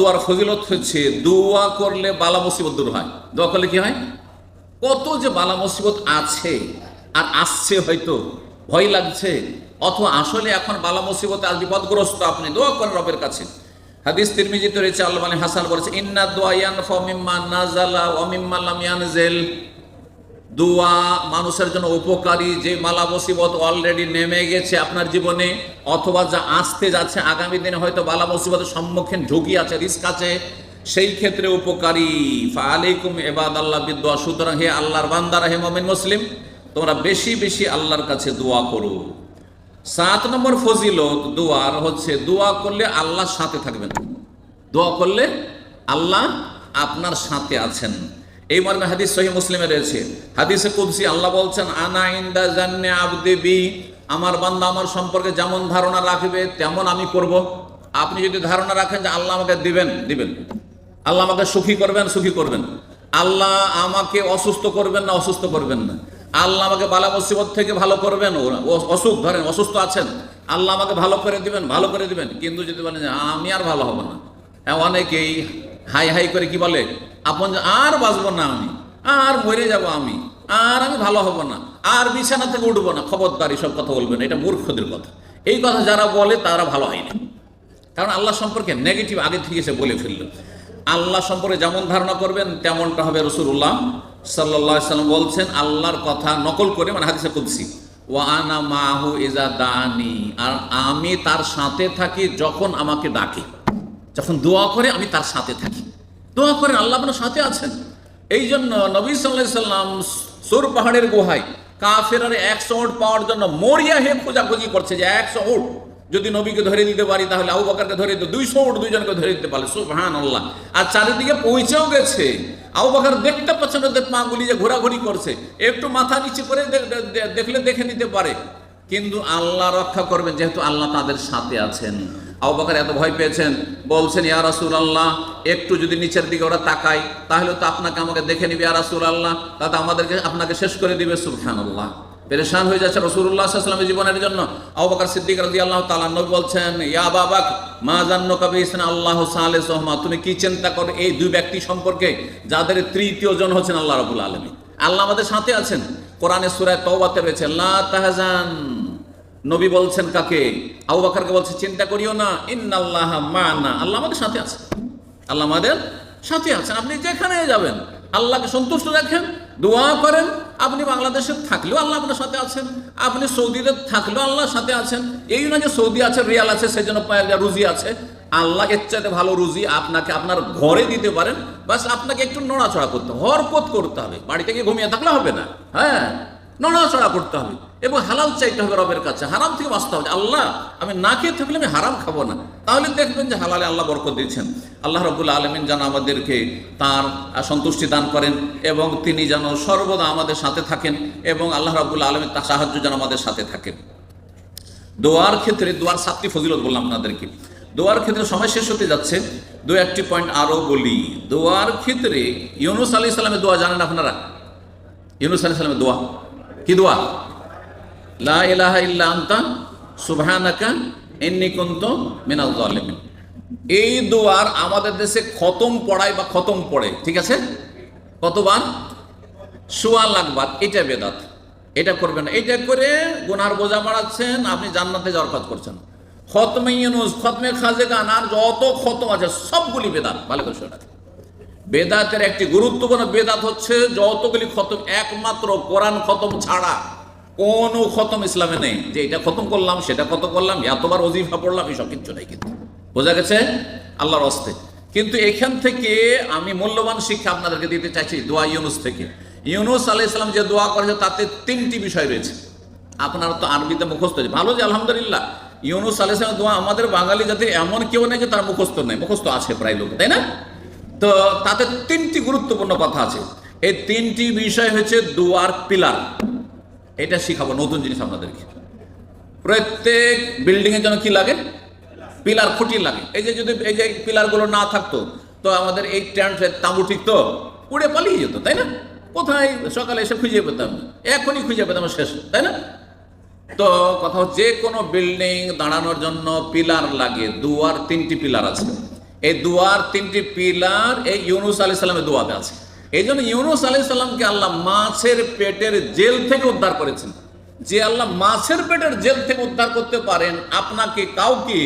দোয়ার ফজিলত হচ্ছে দোয়া করলে বালা মুসিবত দূর হয়। দোয়া করলে কি হয়? কত যে বালা মুসিবত আছে আর আসছে হয়তো, ভয় লাগছে, অথবা আসলে এখন বালা মুসিবতে আর বিপদগ্রস্ত, আপনি দোয়া করেন রবের কাছে। হাদিস তিরমিজিতে রয়েছে, আল্লাহ হাসান বলেছে, ইন্না দোয়া ইয়ান ফমিম্মা নাজালা অমিম্মা লামিয়ান লাম ইয়ানজিল। দোয়া, মানুষের জন্য উপকারী, যে মালা মুসিবত অলরেডি নেমে গেছে আপনার জীবনে, অথবা যা আসতে যাচ্ছে, আগামী দিনে হয়তো বালা মুসিবতের সম্মুখীন ঝুঁকি আছে, রিস্ক আছে, সেই ক্ষেত্রে উপকারী। ফালাইকুম এবাদ আল্লাহ বিদোয়া সুতরাং হে আল্লাহর বান্দারা, হে মমিন মুসলিম, তোমরা বেশি বেশি আল্লাহর কাছে দোয়া করো। সাত নম্বর ফজিলত দোয়ার হচ্ছে, দোয়া করলে আল্লাহর সাথে থাকবেন। দোয়া করলে আল্লাহ আপনার সাথে আছেন। এই মর্মে হাদিস সহি মুসলিমে রয়েছে। হাদিসে কুদসি আল্লাহ বলছেন আনা ইন্দা জান্নে আবদে বি। আমার বান্দা আমার সম্পর্কে যেমন ধারণা রাখবে তেমন আমি করব। আপনি যদি ধারণা রাখেন যে আল্লাহ আমাকে দিবেন দিবেন। আল্লাহ আমাকে সুখী করবেন সুখী করবেন। আল্লাহ আমাকে অসুস্থ করবেন না অসুস্থ করবেন না। আল্লাহ আমাকে বালা মুসিবত থেকে ভালো করবেন অসুখ ধরেন অসুস্থ আছেন। আল্লাহ আমাকে ভালো করে দিবেন ভালো করে দিবেন। কিন্তু যদি বলেন আমি আর ভালো হব না। হ্যাঁ, অনেকেই হাই হাই করে কি বলে? আপন আর বাঁচব না আমি, আর মরে যাব আমি, আর আমি ভালো হব না, আর বিছানা থেকে উঠবো না। খবরদার সব কথা বলবে না, এটা মূর্খদের কথা। এই কথা যারা বলে তারা ভালো হয়নি কারণ আল্লাহ সম্পর্কে নেগেটিভ আগে থেকে সে বলে ফেলল। আল্লাহ সম্পর্কে যেমন ধারণা করবেন, তেমনটা হবে রসুল্লাহ সাল্লাহ সাল্লাম বলছেন, আল্লাহর কথা নকল করে মানে হাদিসে কুদসি ও আনা মাহু ইজা দানি আর আমি তার সাথে থাকি যখন আমাকে ডাকে। যখন দোয়া করে আমি তার সাথে থাকি। দোয়া করেন আল্লাহ আপনার সাথে আছেন। এই জন্য নবী সাল্লাহ সাল্লাম সোর পাহাড়ের গুহায় কাফেরার একশো উঠ পাওয়ার জন্য মরিয়া হে খোঁজাখুঁজি করছে যে একশো উঠ যদি নবীকে ধরে দিতে পারি তাহলে আবু বাকারকে ধরে দিতে দুইশো উঠ দুইজনকে ধরে দিতে পারলে। সুবহান আল্লাহ আর চারিদিকে পৌঁছেও গেছে। আবু বাকার দেখতে পাচ্ছেন ওদের পাগুলি যে ঘোরাঘুরি করছে। একটু মাথা নিচে করে দেখলে দেখে নিতে পারে। কিন্তু আল্লাহ রক্ষা করবেন যেহেতু আল্লাহ তাদের সাথে আছেন। আবু বকর এত ভয় পেয়েছেন, বলছেন, ইয়া রাসূল আল্লাহ একটু যদি নিচের দিকে ওরা তাকায়, তাহলে তো আপনাকে আমাকে দেখে নিবে, ইয়া রাসূল আল্লাহ তাতে আমাদেরকে, আপনাকে শেষ করে দিবে, সুবহানাল্লাহ। পেরেশান হয়ে যাচ্ছে রসুল্লাহ সাল্লামের জীবনের জন্য। আবু বকর সিদ্দিক রাদিয়াল্লাহু তাআলা নবী বলছেন, ইয়া বাবাক মা জান্নুকা বিসনা আল্লাহ সালিসুহুমা তুমি কি চিন্তা করো এই দুই ব্যক্তি সম্পর্কে, যাদের তৃতীয় জন হচ্ছেন আল্লাহ রাব্বুল আলামিন। আল্লাহ আমাদের সাথে আছেন। কোরআনে সুরায় তওবাতে রয়েছে, লা তাহজান। নবী বলছেন কাকে? আবু বাকারকে বলছে, চিন্তা করিও না, ইন্নাল্লাহ মানা। আল্লাহ আমাদের সাথে আছে আল্লাহ আমাদের সাথে আছেন। আপনি যেখানে যাবেন, আল্লাহকে সন্তুষ্ট রাখেন, দোয়া করেন। আপনি বাংলাদেশে থাকলেও আল্লাহ আপনার সাথে আছেন। আপনি সৌদিতে থাকলেও আল্লাহর সাথে আছেন। এই না যে সৌদি আছে, রিয়াল আছে সেই জন্য রুজি আছে। আল্লাহ এর চাইতে ভালো রুজি আপনাকে আপনার ঘরে দিতে পারেন। বাস আপনাকে একটু নড়াচড়া করতে হবে, হরকত করতে হবে। বাড়িতে গিয়ে ঘুমিয়ে থাকলে হবে না। হ্যাঁ নড়াচড়া করতে হবে। এবং হালাল চাইতে হবে রবের কাছে। হারাম থেকে বাঁচতে হবে। আল্লাহ, আমি না খেয়ে থাকলে আমি হারাম খাব না। তাহলে দেখবেন যে হালালে আল্লাহ বরকত দিচ্ছেন। আল্লাহ রবুল্লা আলমিন যেন আমাদেরকে তার সন্তুষ্টি দান করেন এবং তিনি যেন সর্বদা আমাদের সাথে থাকেন এবং আল্লাহ রবুল্লা আলমিন তার সাহায্য যেন আমাদের সাথে থাকেন। দোয়ার ক্ষেত্রে, দোয়ার সাতটি ফজিলত বললাম আপনাদেরকে। দোয়ার ক্ষেত্রে সময় শেষ হতে যাচ্ছে। দু একটি পয়েন্ট আরও বলি। দোয়ার ক্ষেত্রে ইউনুস আলি সাল্লামের দোয়া জানেন আপনারা? ইউনুস আলি সাল্লামের দোয়া। কি দোয়া? লা ইলাহা ইল্লা আনতা, সুবহানাকা ইন্নী কুনতু মিনাল জালিমিন এই দোয়ার আমাদের দেশে খতম পড়ায় বা খতম পড়ে, ঠিক আছে? কতবার? সোয়া লাখবার এটা বেদাত। এটা করবেন এটা করে গুনার বোঝা বাড়াচ্ছেন, আপনি জান্নাতে যাওয়ার কাজ করছেন। খতমে ইউনুস, খতমে খাজে গান আর যত খতম আছে, সবগুলি বেদাত। ভালো করে শুনে। বেদাতের একটি গুরুত্বপূর্ণ বেদাত হচ্ছে, যতগুলি খতম, একমাত্র কোরআন খতম ছাড়া কোনো খতম ইসলামে নেই যে এটা খতম করলাম, সেটা কত করলাম এতবার অজিফা পড়লাম এইসব কিচ্ছু নেই কিন্তু। বোঝা গেছে? আল্লাহর অস্তে কিন্তু এখান থেকে আমি মূল্যবান শিক্ষা আপনাদেরকে দিতে চাইছি দোয়া ইউনুস থেকে। ইউনুস আলাহ ইসলাম যে দোয়া করেছে, তাতে তিনটি বিষয় রয়েছে। আপনারা তো আরবিতে মুখস্থ ভালো যে, আলহামদুলিল্লাহ। ইউনুস আলাহ ইসলামের দোয়া আমাদের বাঙালি জাতি এমন কেউ নেই যে তার মুখস্থ নেই। মুখস্থ আছে প্রায় লোক, তাই না? তো তাতে তিনটি গুরুত্বপূর্ণ কথা আছে। এই তিনটি বিষয় হচ্ছে দুয়ার পিলার। এটা শিখাবো, নতুন জিনিস আপনাদেরকে। প্রত্যেক বিল্ডিং এর জন্য কি লাগে? পিলার খুঁটি লাগে। এই যে যদি, এই যে পিলারগুলো না থাকতো, তো আমাদের এই ট্যান্ট তাঁবু ঠিক তো? উড়ে পালিয়ে যেত, তাই না? কোথায় সকালে এসে খুঁজে পেতাম? এখনই খুঁজে পেতাম, শেষ, তাই না? তো কথা হচ্ছে, যে কোনো বিল্ডিং দাঁড়ানোর জন্য পিলার লাগে দুয়ার তিনটি পিলার আছে। এই দুয়ার তিনটি পিলার এই ইউনুস আলি সাল্লামের দোয়াতে আছে। এই জন্য ইউনুস আলি সাল্লামকে আল্লাহ মাছের পেটের জেল থেকে উদ্ধার করেছেন। যে আল্লাহ মাছের পেটের জেল থেকে উদ্ধার করতে পারেন, আপনাকে কাউকে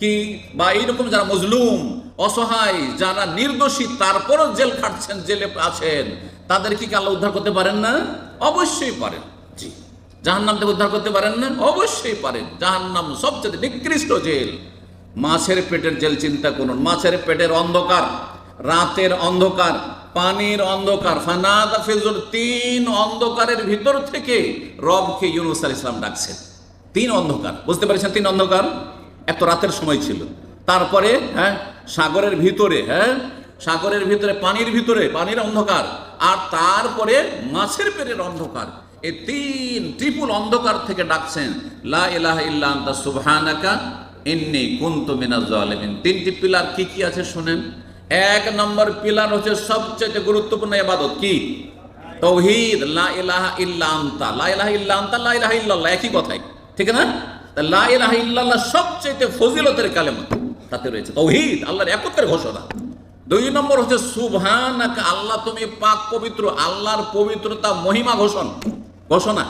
কি বা এইরকম যারা মজলুম, অসহায়, যারা নির্দোষী, তারপরও জেল খাটছেন, জেলে আছেন তাদের কি আল্লাহ উদ্ধার করতে পারেন না? অবশ্যই পারেন। জি। জাহান্নাম থেকে উদ্ধার করতে পারেন না? অবশ্যই পারেন। জাহান্নাম সবচেয়ে নিকৃষ্ট জেল। মাছের পেটের জেল চিন্তা করুন। মাছের পেটের অন্ধকার। রাতের অন্ধকার, পানির অন্ধকার, ফানাদা ফিজুর তিন অন্ধকারের ভিতর থেকে রবকে ইউনুস আল ইসলাম ডাকছেন। তিন অন্ধকার, বুঝতে পেরেছেন তিন অন্ধকার? এত রাতের সময় ছিল। তারপরে হ্যাঁ সাগরের ভিতরে হ্যাঁ সাগরের ভিতরে, পানির ভিতরে, পানির অন্ধকার, আর তারপরে মাছের পেটের অন্ধকার। এই তিন ত্রিপুল অন্ধকার থেকে ডাকছেন, লা ইলাহা ইল্লা মিনাজ তিনটি পিলার কি কি আছে শুনেন? এক নম্বর পিলার হচ্ছে সবচেয়ে গুরুত্বপূর্ণ এবাদত কি? তৌহিদ, লা ইলাহা ইল্লা আনতা। লা ইলাহা ইল্লা আনতা ইল্লাল্লাহ, একই কথাই। ঠিক না? তা লা ইলাহা ইল্লাল্লাহ সবচেয়ে ফজিলতের কালেমা তাতে রয়েছে। তৌহিদ, আল্লাহর একত্রের ঘোষণা। দুই নম্বর হচ্ছে সুবহানাকা, আল্লাহ তুমি পাক পবিত্র, আল্লাহর পবিত্রতা মহিমা ঘোষণ। ঘোষণা।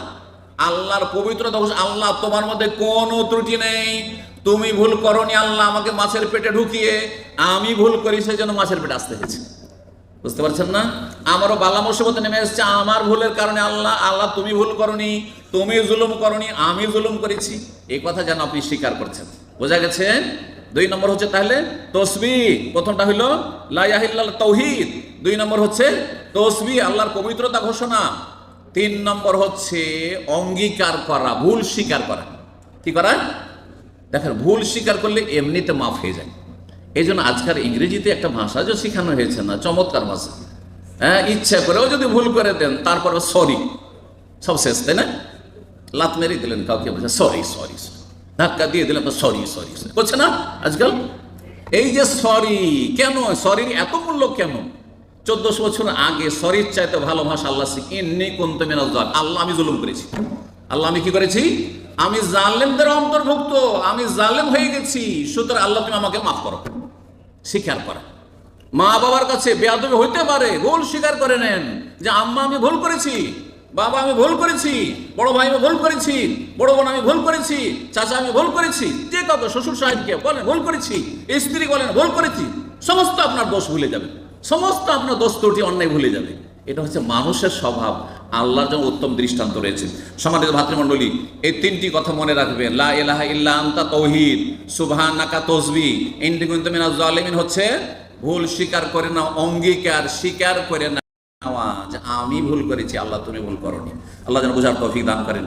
আল্লাহর পবিত্রতা আল্লাহ তোমার মধ্যে কোনো ত্রুটি নেই। তুমি ভুল করনি আল্লাহ আমাকে মাছের পেটে ঢুকিয়ে, আমি ভুল করি, সেই জন্য মাছের পেটে আসতে হয়েছে। বুঝতে পারছেন না? আমারও বালা মুসিবত নেমে এসেছে, আমার ভুলের কারণে আল্লাহ আল্লাহ তুমি ভুল করনি, তুমি জুলুম করনি, আমি জুলুম করেছি। এই কথা যেন আপনি স্বীকার করছেন। বোঝা গেছে? দুই নম্বর হচ্ছে তাহলে তসবি, প্রথমটা হইল লাইয়াহিল্লাহ তৌহিদ। দুই নম্বর হচ্ছে তসবি, আল্লাহর পবিত্রতা ঘোষণা। তিন নম্বর হচ্ছে অঙ্গীকার করা, ভুল স্বীকার করা। কি করা? দেখেন ভুল স্বীকার করলে এমনিতে মাফ হয়ে যায়। এই জন্য আজকাল ইংরেজিতে একটা ভাষা যে শেখানো হয়েছে না, চমৎকার ভাষা। হ্যাঁ ইচ্ছা করেও যদি ভুল করে দেন তারপরে সরি সব শেষ, তাই না? লাত মেরে দিলেন কাউকে, বলছে সরি সরি ধাক্কা দিয়ে দিলেন সরি সরি বলছে, না, আজকাল এই যে সরি কেন? সরির এত মূল্য কেন? চোদ্দশো বছর আগে সরির চাইতে ভালো ভাষা আল্লাহ শিখিনি কোনতে মেনাজাল আল্লাহ আমি জুলুম করেছি। আল্লাহ আমি কি করেছি? আমি জালেমদের অন্তর্ভুক্ত, আমি জালেম হয়ে গেছি, সুতরাং আল্লাহ তুমি আমাকে মাফ করো। স্বীকার করা। মা বাবার কাছে বেয়াদবি হইতে পারে, ভুল স্বীকার করে নেন যে আম্মা আমি ভুল করেছি, বাবা আমি ভুল করেছি, বড় ভাই আমি ভুল করেছি, বড় বোন আমি ভুল করেছি, চাচা আমি ভুল করেছি, যে কত শ্বশুর সাহেবকে বলেন ভুল করেছি, স্ত্রী বলেন ভুল করেছি, সমস্ত আপনার দোষ ভুলে যাবে, সমস্ত আপনার দোষ ত্রুটি অন্যায় ভুলে যাবে। এটা হচ্ছে মানুষের স্বভাব। আল্লাহর জন্য উত্তম দৃষ্টান্ত রয়েছে। সমাজের ভাতৃমণ্ডলী, এই তিনটি কথা মনে রাখবেন লা ইলাহা তসবি। ইন্দি কুনতু মিনাজ জালিমিন হচ্ছে, ভুল স্বীকার করে না অঙ্গীকার স্বীকার করে না নেওয়া আমি ভুল করেছি, আল্লাহ তুমি ভুল করনি। আল্লাহ যেন বুঝার তৌফিক দান করেন।